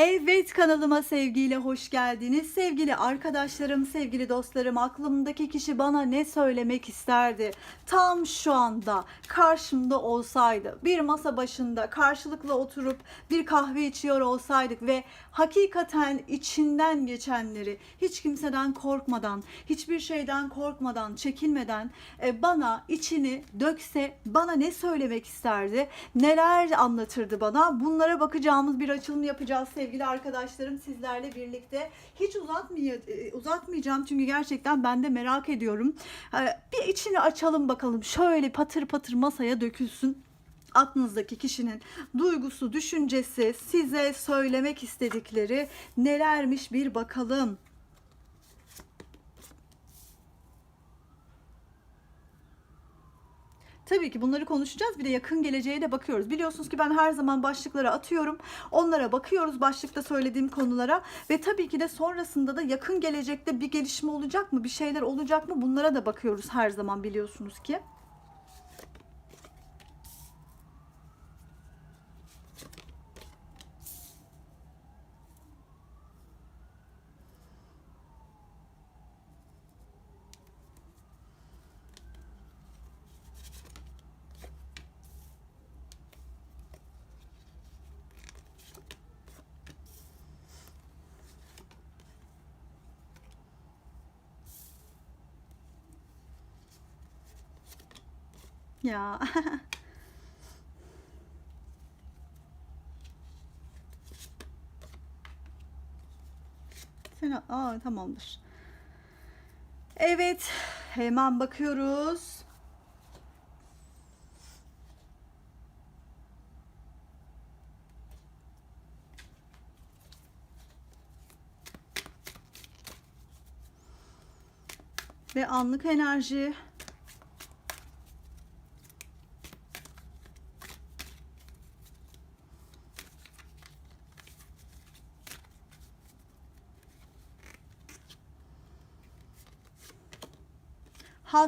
Evet kanalıma sevgiyle hoş geldiniz. Sevgili arkadaşlarım, sevgili dostlarım, aklımdaki kişi bana ne söylemek isterdi? Tam şu anda karşımda olsaydı, bir masa başında karşılıklı oturup bir kahve içiyor olsaydık ve hakikaten içinden geçenleri hiç kimseden korkmadan, hiçbir şeyden korkmadan, çekinmeden e, bana içini dökse bana ne söylemek isterdi? Neler anlatırdı bana? Bunlara bakacağımız bir açılım yapacağız sevgili arkadaşlarım sizlerle birlikte. Hiç uzatmay e, uzatmayacağım çünkü gerçekten ben de merak ediyorum. E, Bir içini açalım bakalım. Şöyle patır patır masaya dökülsün aklınızdaki kişinin duygusu, düşüncesi, size söylemek istedikleri nelermiş bir bakalım. Tabii ki bunları konuşacağız. Bir de yakın geleceğe de bakıyoruz. Biliyorsunuz ki ben her zaman başlıklara atıyorum. Onlara bakıyoruz başlıkta söylediğim konulara ve tabii ki de sonrasında da yakın gelecekte bir gelişme olacak mı? Bir şeyler olacak mı? Bunlara da bakıyoruz her zaman biliyorsunuz ki. Ya. Sen aa tamamdır. Evet, hemen bakıyoruz. Ve anlık enerji.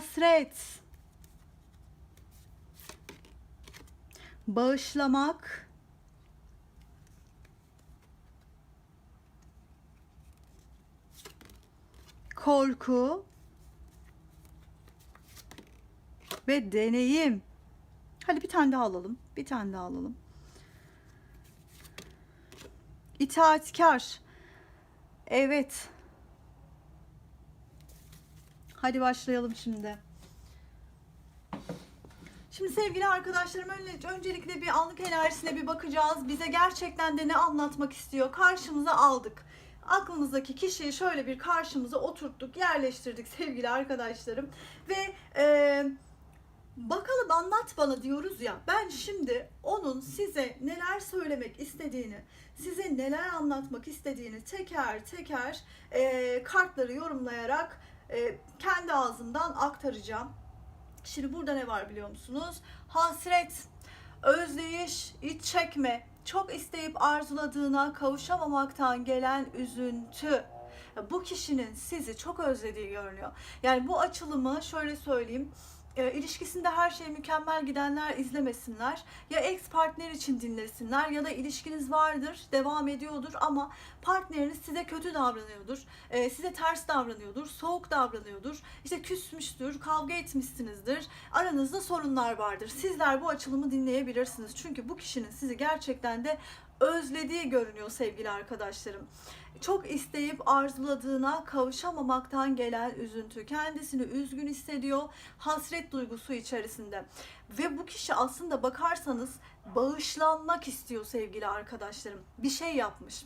Hasret, bağışlamak, korku ve deneyim. Hadi bir tane daha alalım. Bir tane daha alalım. İtaatkar. Evet. Hadi başlayalım şimdi. Şimdi sevgili arkadaşlarım önce- öncelikle bir anlık enerjisine bir bakacağız. Bize gerçekten de ne anlatmak istiyor? Karşımıza aldık. Aklımızdaki kişiyi şöyle bir karşımıza oturttuk, yerleştirdik sevgili arkadaşlarım. Ve e, bakalım anlat bana diyoruz ya. Ben şimdi onun size neler söylemek istediğini, size neler anlatmak istediğini teker teker e, kartları yorumlayarak e, kendi ağzından aktaracağım. Şimdi burada ne var biliyor musunuz? Hasret, özleyiş, iç çekme, çok isteyip arzuladığına kavuşamamaktan gelen üzüntü. Bu kişinin sizi çok özlediği görünüyor. Yani bu açılımı şöyle söyleyeyim e, ilişkisinde her şey mükemmel gidenler izlemesinler. Ya ex partner için dinlesinler ya da ilişkiniz vardır, devam ediyordur ama partneriniz size kötü davranıyordur, e, size ters davranıyordur, soğuk davranıyordur, işte küsmüştür, kavga etmişsinizdir, aranızda sorunlar vardır. Sizler bu açılımı dinleyebilirsiniz. Çünkü bu kişinin sizi gerçekten de özlediği görünüyor sevgili arkadaşlarım. Çok isteyip arzuladığına kavuşamamaktan gelen üzüntü. Kendisini üzgün hissediyor. Hasret duygusu içerisinde. Ve bu kişi aslında bakarsanız bağışlanmak istiyor sevgili arkadaşlarım. Bir şey yapmış.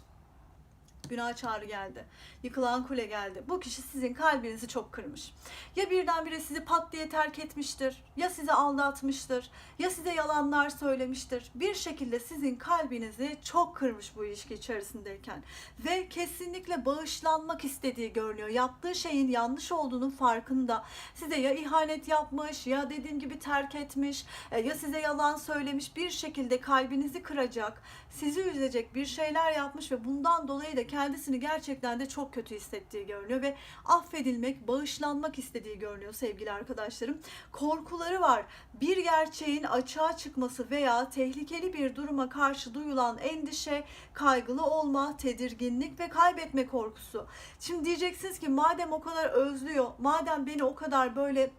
Günah çağrı geldi. Yıkılan kule geldi. Bu kişi sizin kalbinizi çok kırmış. Ya birdenbire sizi pat diye terk etmiştir. Ya sizi aldatmıştır. Ya size yalanlar söylemiştir. Bir şekilde sizin kalbinizi çok kırmış bu ilişki içerisindeyken. Ve kesinlikle bağışlanmak istediği görünüyor. Yaptığı şeyin yanlış olduğunun farkında. Size ya ihanet yapmış ya dediğim gibi terk etmiş e, ya size yalan söylemiş bir şekilde kalbinizi kıracak, sizi üzecek bir şeyler yapmış ve bundan dolayı da kendisini gerçekten de çok kötü hissettiği görünüyor ve affedilmek, bağışlanmak istediği görünüyor sevgili arkadaşlarım. Korkuları var. Bir gerçeğin açığa çıkması veya tehlikeli bir duruma karşı duyulan endişe, kaygılı olma, tedirginlik ve kaybetme korkusu. Şimdi diyeceksiniz ki madem o kadar özlüyor, madem beni o kadar böyle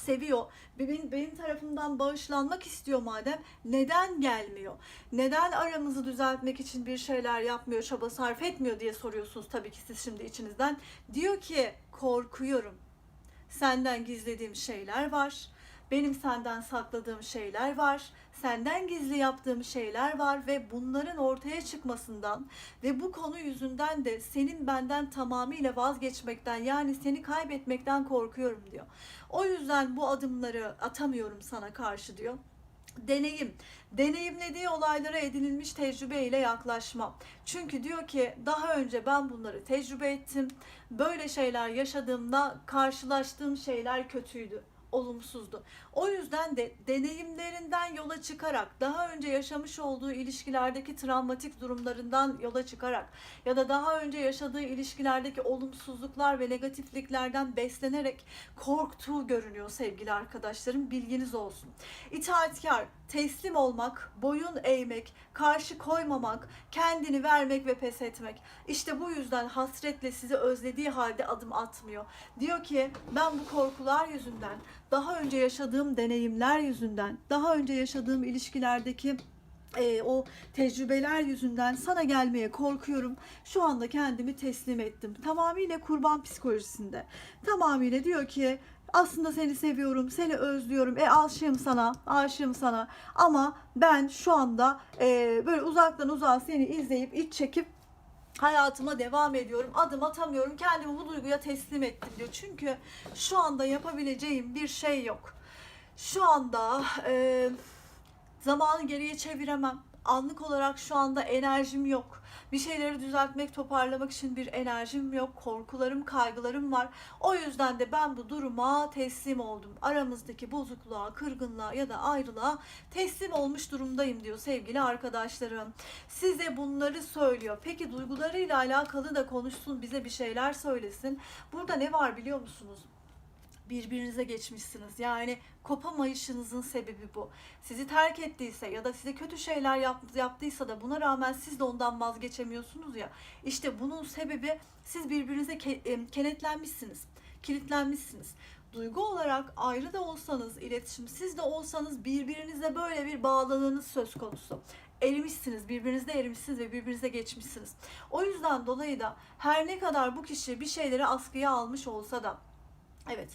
seviyor benim, benim tarafımdan bağışlanmak istiyor madem neden gelmiyor? Neden aramızı düzeltmek için bir şeyler yapmıyor, çaba sarf etmiyor diye soruyorsunuz tabii ki siz şimdi içinizden. Diyor ki korkuyorum. Senden gizlediğim şeyler var. Benim senden sakladığım şeyler var. Senden gizli yaptığım şeyler var ve bunların ortaya çıkmasından ve bu konu yüzünden de senin benden tamamıyla vazgeçmekten yani seni kaybetmekten korkuyorum diyor. O yüzden bu adımları atamıyorum sana karşı diyor. Deneyim. Deneyimlediği olaylara edinilmiş tecrübeyle yaklaşma. Çünkü diyor ki daha önce ben bunları tecrübe ettim. Böyle şeyler yaşadığımda karşılaştığım şeyler kötüydü olumsuzdu. O yüzden de deneyimlerinden yola çıkarak daha önce yaşamış olduğu ilişkilerdeki travmatik durumlarından yola çıkarak ya da daha önce yaşadığı ilişkilerdeki olumsuzluklar ve negatifliklerden beslenerek korktuğu görünüyor sevgili arkadaşlarım bilginiz olsun. İtaatkar, teslim olmak, boyun eğmek, karşı koymamak, kendini vermek ve pes etmek. İşte bu yüzden hasretle sizi özlediği halde adım atmıyor. Diyor ki ben bu korkular yüzünden, daha önce yaşadığım deneyimler yüzünden, daha önce yaşadığım ilişkilerdeki e, o tecrübeler yüzünden sana gelmeye korkuyorum. Şu anda kendimi teslim ettim. Tamamıyla kurban psikolojisinde. Tamamıyla diyor ki aslında seni seviyorum, seni özlüyorum, e aşığım sana, aşığım sana. Ama ben şu anda e, böyle uzaktan uzağa seni izleyip iç çekip hayatıma devam ediyorum. Adım atamıyorum. Kendimi bu duyguya teslim ettim diyor. Çünkü şu anda yapabileceğim bir şey yok. Şu anda e, zamanı geriye çeviremem. Anlık olarak şu anda enerjim yok. Bir şeyleri düzeltmek, toparlamak için bir enerjim yok. Korkularım, kaygılarım var. O yüzden de ben bu duruma teslim oldum. Aramızdaki bozukluğa, kırgınlığa ya da ayrılığa teslim olmuş durumdayım diyor sevgili arkadaşlarım. Size bunları söylüyor. Peki duygularıyla alakalı da konuşsun, bize bir şeyler söylesin. Burada ne var biliyor musunuz? Birbirinize geçmişsiniz. Yani kopamayışınızın sebebi bu. Sizi terk ettiyse ya da size kötü şeyler yap, yaptıysa da buna rağmen siz de ondan vazgeçemiyorsunuz ya. İşte bunun sebebi siz birbirinize em, kenetlenmişsiniz, kilitlenmişsiniz. Duygu olarak ayrı da olsanız, iletişimsiz de olsanız birbirinize böyle bir bağlılığınız söz konusu erimişsiniz, birbirinizde erimişsiniz ve birbirinize geçmişsiniz. O yüzden dolayı da her ne kadar bu kişi bir şeyleri askıya almış olsa da Evet.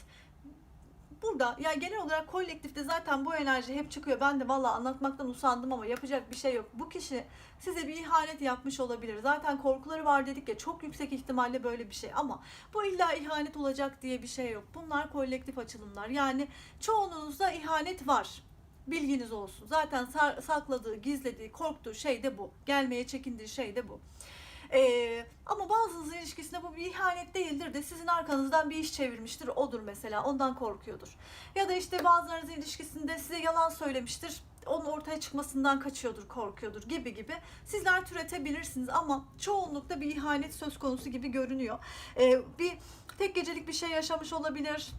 Burada ya genel olarak kolektifte zaten bu enerji hep çıkıyor. Ben de valla anlatmaktan usandım ama yapacak bir şey yok. Bu kişi size bir ihanet yapmış olabilir. Zaten korkuları var dedik ya çok yüksek ihtimalle böyle bir şey ama bu illa ihanet olacak diye bir şey yok. Bunlar kolektif açılımlar. Yani çoğunuzda ihanet var. Bilginiz olsun. Zaten sa- sakladığı, gizlediği, korktuğu şey de bu. Gelmeye çekindiği şey de bu. Ee, ama bazınızın ilişkisinde bu bir ihanet değildir de sizin arkanızdan bir iş çevirmiştir. Odur mesela. Ondan korkuyordur. Ya da işte bazılarınızın ilişkisinde size yalan söylemiştir. Onun ortaya çıkmasından kaçıyordur, korkuyordur gibi gibi. Sizler türetebilirsiniz ama çoğunlukla bir ihanet söz konusu gibi görünüyor. Ee, bir tek gecelik bir şey yaşamış olabilir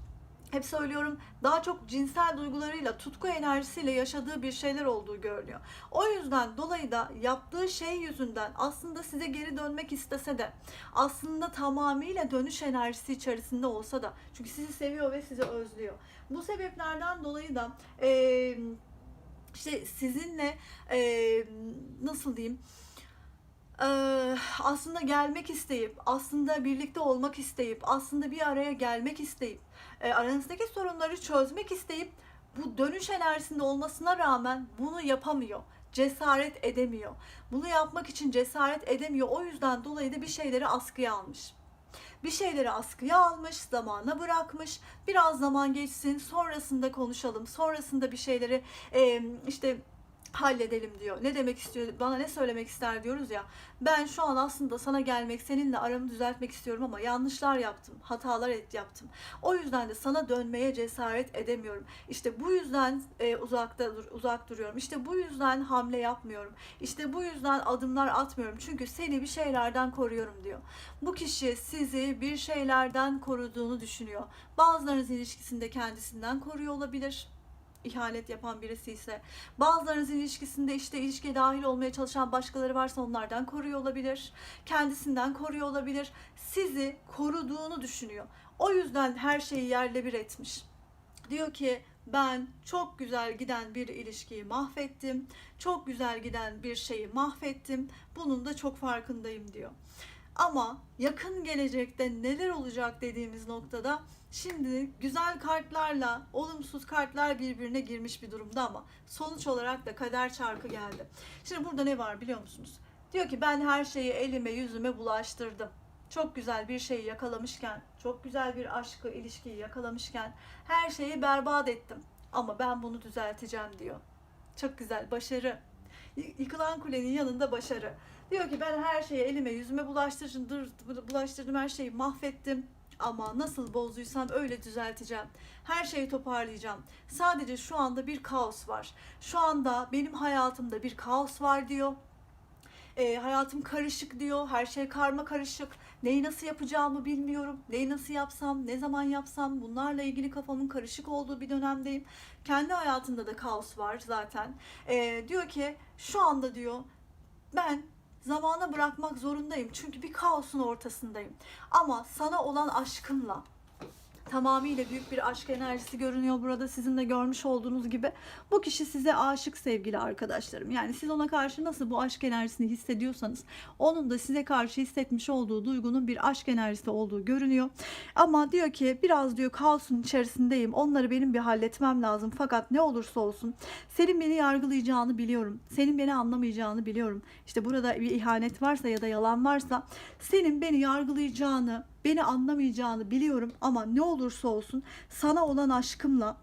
hep söylüyorum daha çok cinsel duygularıyla, tutku enerjisiyle yaşadığı bir şeyler olduğu görünüyor. O yüzden dolayı da yaptığı şey yüzünden aslında size geri dönmek istese de aslında tamamıyla dönüş enerjisi içerisinde olsa da çünkü sizi seviyor ve sizi özlüyor. Bu sebeplerden dolayı da eee işte sizinle eee, nasıl diyeyim aslında gelmek isteyip, aslında birlikte olmak isteyip, aslında bir araya gelmek isteyip, e, aranızdaki sorunları çözmek isteyip bu dönüş enerjisinde olmasına rağmen bunu yapamıyor. Cesaret edemiyor. Bunu yapmak için cesaret edemiyor. O yüzden dolayı da bir şeyleri askıya almış. Bir şeyleri askıya almış, zamana bırakmış. Biraz zaman geçsin, sonrasında konuşalım. Sonrasında bir şeyleri e, işte halledelim diyor. Ne demek istiyor? Bana ne söylemek ister diyoruz ya. Ben şu an aslında sana gelmek, seninle aramı düzeltmek istiyorum ama yanlışlar yaptım, hatalar et yaptım. O yüzden de sana dönmeye cesaret edemiyorum. İşte bu yüzden e, uzakta dur- uzak duruyorum. İşte bu yüzden hamle yapmıyorum. İşte bu yüzden adımlar atmıyorum. Çünkü seni bir şeylerden koruyorum diyor. Bu kişi sizi bir şeylerden koruduğunu düşünüyor. Bazılarınız ilişkisinde kendisinden koruyor olabilir ihanet yapan birisi ise bazılarınızın ilişkisinde işte ilişkiye dahil olmaya çalışan başkaları varsa onlardan koruyor olabilir. Kendisinden koruyor olabilir. Sizi koruduğunu düşünüyor. O yüzden her şeyi yerle bir etmiş. Diyor ki ben çok güzel giden bir ilişkiyi mahvettim. Çok güzel giden bir şeyi mahvettim. Bunun da çok farkındayım diyor. Ama yakın gelecekte neler olacak dediğimiz noktada şimdi güzel kartlarla olumsuz kartlar birbirine girmiş bir durumda ama sonuç olarak da kader çarkı geldi. Şimdi burada ne var biliyor musunuz? Diyor ki ben her şeyi elime yüzüme bulaştırdım. Çok güzel bir şeyi yakalamışken, çok güzel bir aşkı, ilişkiyi yakalamışken her şeyi berbat ettim. Ama ben bunu düzelteceğim diyor. Çok güzel, başarı. Yıkılan kulenin yanında başarı. Diyor ki ben her şeyi elime yüzüme bulaştırdım, bulaştırdım her şeyi mahvettim. Ama nasıl bozduysam öyle düzelteceğim. Her şeyi toparlayacağım. Sadece şu anda bir kaos var. Şu anda benim hayatımda bir kaos var diyor. E, hayatım karışık diyor. Her şey karma karışık. Neyi nasıl yapacağımı bilmiyorum. Neyi nasıl yapsam, ne zaman yapsam bunlarla ilgili kafamın karışık olduğu bir dönemdeyim. Kendi hayatında da kaos var zaten. E, diyor ki şu anda diyor ben zamana bırakmak zorundayım. Çünkü bir kaosun ortasındayım. Ama sana olan aşkımla tamamıyla büyük bir aşk enerjisi görünüyor burada sizin de görmüş olduğunuz gibi. Bu kişi size aşık sevgili arkadaşlarım. Yani siz ona karşı nasıl bu aşk enerjisini hissediyorsanız onun da size karşı hissetmiş olduğu duygunun bir aşk enerjisi olduğu görünüyor. Ama diyor ki biraz diyor kaosun içerisindeyim. Onları benim bir halletmem lazım. Fakat ne olursa olsun senin beni yargılayacağını biliyorum. Senin beni anlamayacağını biliyorum. İşte burada bir ihanet varsa ya da yalan varsa senin beni yargılayacağını, beni anlamayacağını biliyorum ama ne olursa olsun sana olan aşkımla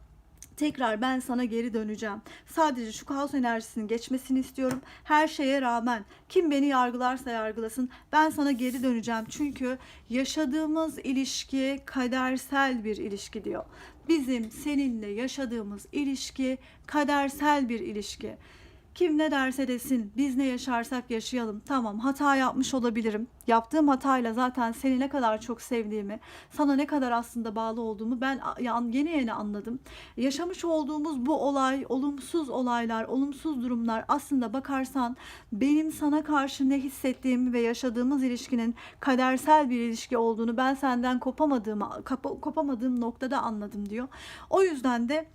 tekrar ben sana geri döneceğim. Sadece şu kaos enerjisinin geçmesini istiyorum. Her şeye rağmen kim beni yargılarsa yargılasın ben sana geri döneceğim. Çünkü yaşadığımız ilişki kadersel bir ilişki diyor. Bizim seninle yaşadığımız ilişki kadersel bir ilişki. Kim ne derse desin, biz ne yaşarsak yaşayalım. Tamam, hata yapmış olabilirim. Yaptığım hatayla zaten seni ne kadar çok sevdiğimi, sana ne kadar aslında bağlı olduğumu ben yeni yeni anladım. Yaşamış olduğumuz bu olay, olumsuz olaylar, olumsuz durumlar aslında bakarsan benim sana karşı ne hissettiğimi ve yaşadığımız ilişkinin kadersel bir ilişki olduğunu ben senden kopamadığımı, kopamadığım noktada anladım diyor. O yüzden de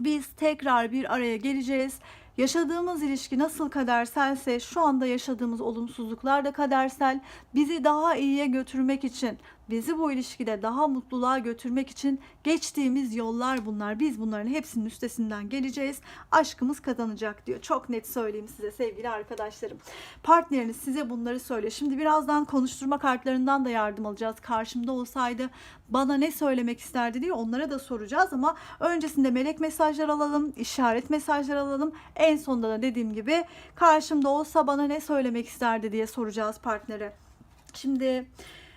biz tekrar bir araya geleceğiz. Yaşadığımız ilişki nasıl kaderselse şu anda yaşadığımız olumsuzluklar da kadersel. Bizi daha iyiye götürmek için, bizi bu ilişkide daha mutluluğa götürmek için geçtiğimiz yollar bunlar. Biz bunların hepsinin üstesinden geleceğiz. Aşkımız kazanacak diyor. Çok net söyleyeyim size sevgili arkadaşlarım. Partneriniz size bunları söylüyor. Şimdi birazdan konuşturma kartlarından da yardım alacağız. Karşımda olsaydı bana ne söylemek isterdi diye onlara da soracağız ama öncesinde melek mesajlar alalım, işaret mesajlar alalım. En sonunda da dediğim gibi karşımda olsa bana ne söylemek isterdi diye soracağız partnere. Şimdi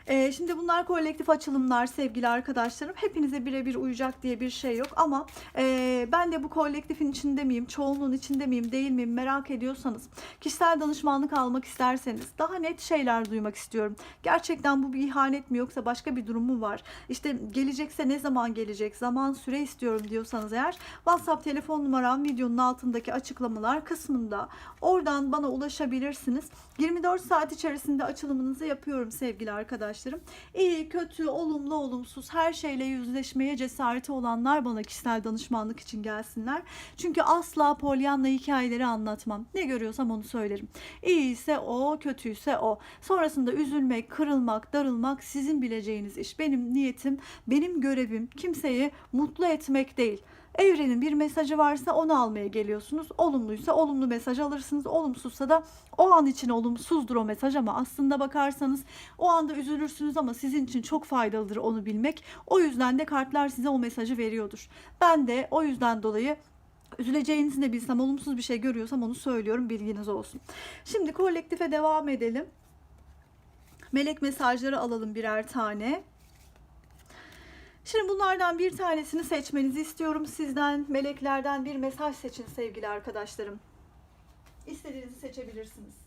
e, şimdi bunlar kolektif açılımlar sevgili arkadaşlarım. Hepinize birebir uyacak diye bir şey yok ama e, ben de bu kolektifin içinde miyim, çoğunluğun içinde miyim, değil miyim merak ediyorsanız, kişisel danışmanlık almak isterseniz, daha net şeyler duymak istiyorum. Gerçekten bu bir ihanet mi yoksa başka bir durum mu var? İşte gelecekse ne zaman gelecek, zaman süre istiyorum diyorsanız eğer WhatsApp telefon numaram videonun altındaki açıklamalar kısmında oradan bana ulaşabilirsiniz. 24 saat içerisinde açılımınızı yapıyorum sevgili arkadaşlarım. İyi, kötü, olumlu, olumsuz her şeyle yüzleşmeye cesareti olanlar bana kişisel danışmanlık için gelsinler. Çünkü asla polyanla hikayeleri anlatmam. Ne görüyorsam onu söylerim. İyi ise o, kötüyse o. Sonrasında üzülmek, kırılmak, darılmak sizin bileceğiniz iş. Benim niyetim, benim görevim kimseyi mutlu etmek değil. Evrenin bir mesajı varsa onu almaya geliyorsunuz. Olumluysa olumlu mesaj alırsınız. Olumsuzsa da o an için olumsuzdur o mesaj ama aslında bakarsanız o anda üzülürsünüz ama sizin için çok faydalıdır onu bilmek. O yüzden de kartlar size o mesajı veriyordur. Ben de o yüzden dolayı Üzüleceğinizi de bilsem, olumsuz bir şey görüyorsam onu söylüyorum, bilginiz olsun. Şimdi kolektife devam edelim. Melek mesajları alalım birer tane. Şimdi bunlardan bir tanesini seçmenizi istiyorum sizden. Meleklerden bir mesaj seçin sevgili arkadaşlarım. İstediğinizi seçebilirsiniz.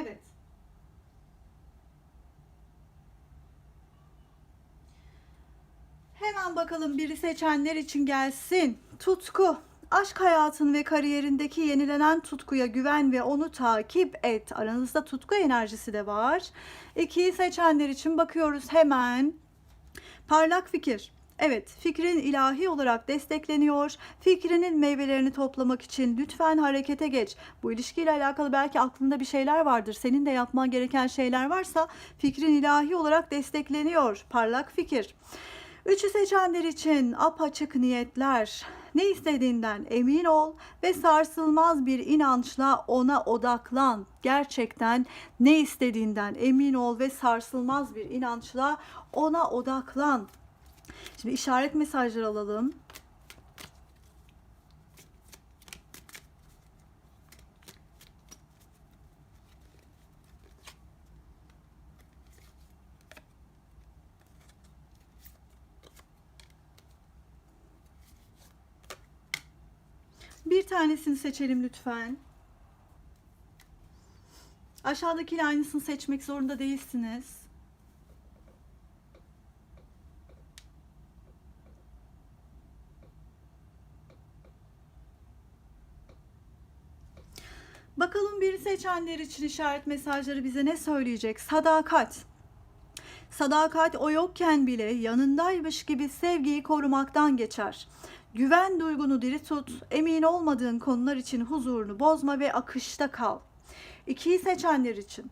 Evet. Hemen bakalım biri seçenler için gelsin. Tutku. Aşk hayatın ve kariyerindeki yenilenen tutkuya güven ve onu takip et. Aranızda tutku enerjisi de var. İkiyi seçenler için bakıyoruz hemen. Parlak fikir. Evet, fikrin ilahi olarak destekleniyor. Fikrinin meyvelerini toplamak için lütfen harekete geç. Bu ilişkiyle alakalı belki aklında bir şeyler vardır. Senin de yapman gereken şeyler varsa fikrin ilahi olarak destekleniyor. Parlak fikir. Üçü seçenler için apaçık niyetler. Ne istediğinden emin ol ve sarsılmaz bir inançla ona odaklan. Gerçekten ne istediğinden emin ol ve sarsılmaz bir inançla ona odaklan. Şimdi işaret mesajları alalım. Bir tanesini seçelim lütfen. Aşağıdakiyle aynısını seçmek zorunda değilsiniz. Bakalım biri seçenler için işaret mesajları bize ne söyleyecek? Sadakat. Sadakat o yokken bile yanındaymış gibi sevgiyi korumaktan geçer. Güven duygunu diri tut, emin olmadığın konular için huzurunu bozma ve akışta kal. İkiyi seçenler için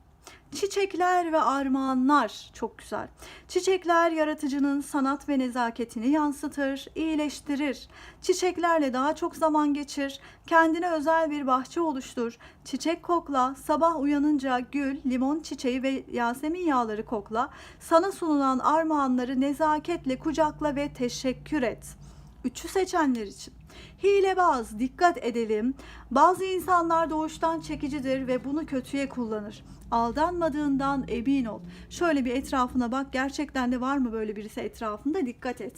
Çiçekler ve armağanlar çok güzel. Çiçekler yaratıcının sanat ve nezaketini yansıtır, iyileştirir. Çiçeklerle daha çok zaman geçir. Kendine özel bir bahçe oluştur. Çiçek kokla. Sabah uyanınca gül, limon çiçeği ve yasemin yağları kokla. Sana sunulan armağanları nezaketle kucakla ve teşekkür et. Üçü seçenler için. Hilebaz, dikkat edelim. Bazı insanlar doğuştan çekicidir ve bunu kötüye kullanır. Aldanmadığından emin ol. Şöyle bir etrafına bak. Gerçekten de var mı böyle birisi etrafında? Dikkat et.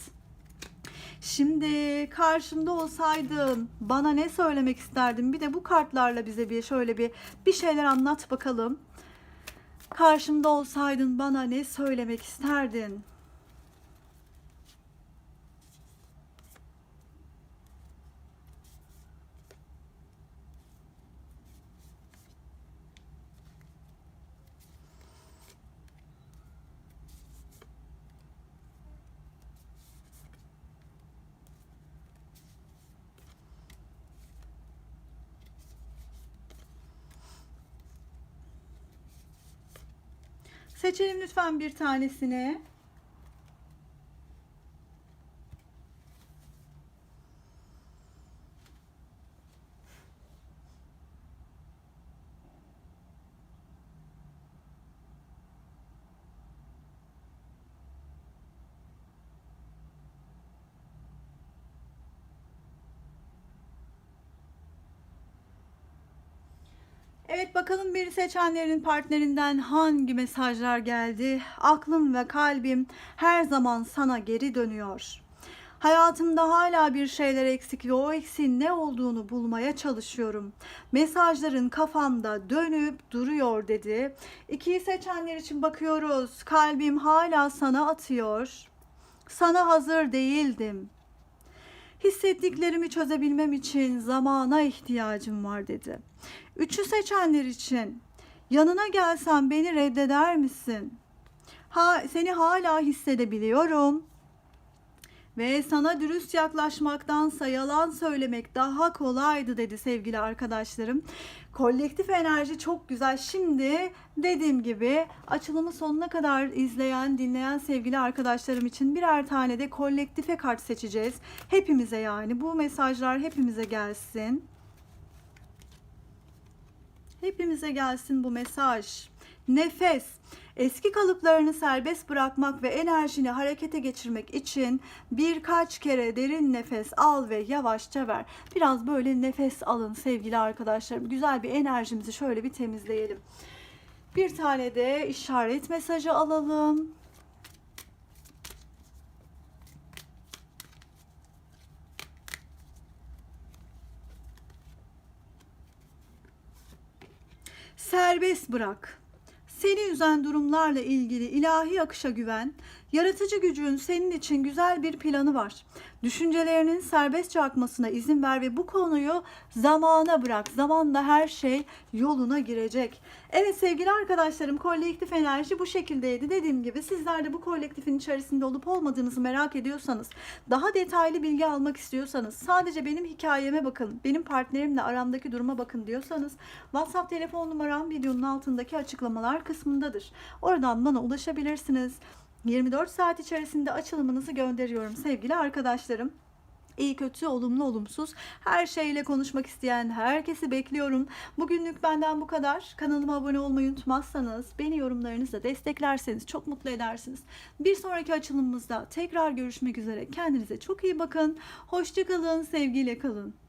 Şimdi karşımda olsaydın bana ne söylemek isterdin? Bir de bu kartlarla bize bir şöyle bir bir şeyler anlat bakalım. Karşımda olsaydın bana ne söylemek isterdin? Seçelim lütfen bir tanesini. Evet bakalım bir seçenlerin partnerinden hangi mesajlar geldi? Aklım ve kalbim her zaman sana geri dönüyor. Hayatımda hala bir şeyler eksik ve o eksiğin ne olduğunu bulmaya çalışıyorum. Mesajların kafamda dönüp duruyor dedi. İkiyi seçenler için bakıyoruz. Kalbim hala sana atıyor. Sana hazır değildim. Hissettiklerimi çözebilmem için zamana ihtiyacım var dedi. Üçü seçenler için yanına gelsem beni reddeder misin? Ha, seni hala hissedebiliyorum. Ve sana dürüst yaklaşmaktansa yalan söylemek daha kolaydı dedi sevgili arkadaşlarım. Kolektif enerji çok güzel. Şimdi dediğim gibi açılımı sonuna kadar izleyen, dinleyen sevgili arkadaşlarım için birer tane de kolektife kart seçeceğiz. Hepimize yani bu mesajlar hepimize gelsin. Hepimize gelsin bu mesaj. Nefes. Eski kalıplarını serbest bırakmak ve enerjini harekete geçirmek için birkaç kere derin nefes al ve yavaşça ver. Biraz böyle nefes alın sevgili arkadaşlarım. Güzel bir enerjimizi şöyle bir temizleyelim. Bir tane de işaret mesajı alalım. Serbest bırak. Seni üzen durumlarla ilgili ilahi akışa güven. Yaratıcı gücün senin için güzel bir planı var. Düşüncelerinin serbestçe akmasına izin ver ve bu konuyu zamana bırak. Zamanla her şey yoluna girecek. Evet sevgili arkadaşlarım kolektif enerji bu şekildeydi. Dediğim gibi sizler de bu kolektifin içerisinde olup olmadığınızı merak ediyorsanız, daha detaylı bilgi almak istiyorsanız, sadece benim hikayeme bakın, benim partnerimle aramdaki duruma bakın diyorsanız WhatsApp telefon numaram videonun altındaki açıklamalar kısmındadır. Oradan bana ulaşabilirsiniz. 24 saat içerisinde açılımınızı gönderiyorum sevgili arkadaşlarım. İyi kötü, olumlu olumsuz her şeyle konuşmak isteyen herkesi bekliyorum. Bugünlük benden bu kadar. Kanalıma abone olmayı unutmazsanız, beni yorumlarınızla desteklerseniz çok mutlu edersiniz. Bir sonraki açılımımızda tekrar görüşmek üzere. Kendinize çok iyi bakın. Hoşçakalın, sevgiyle kalın.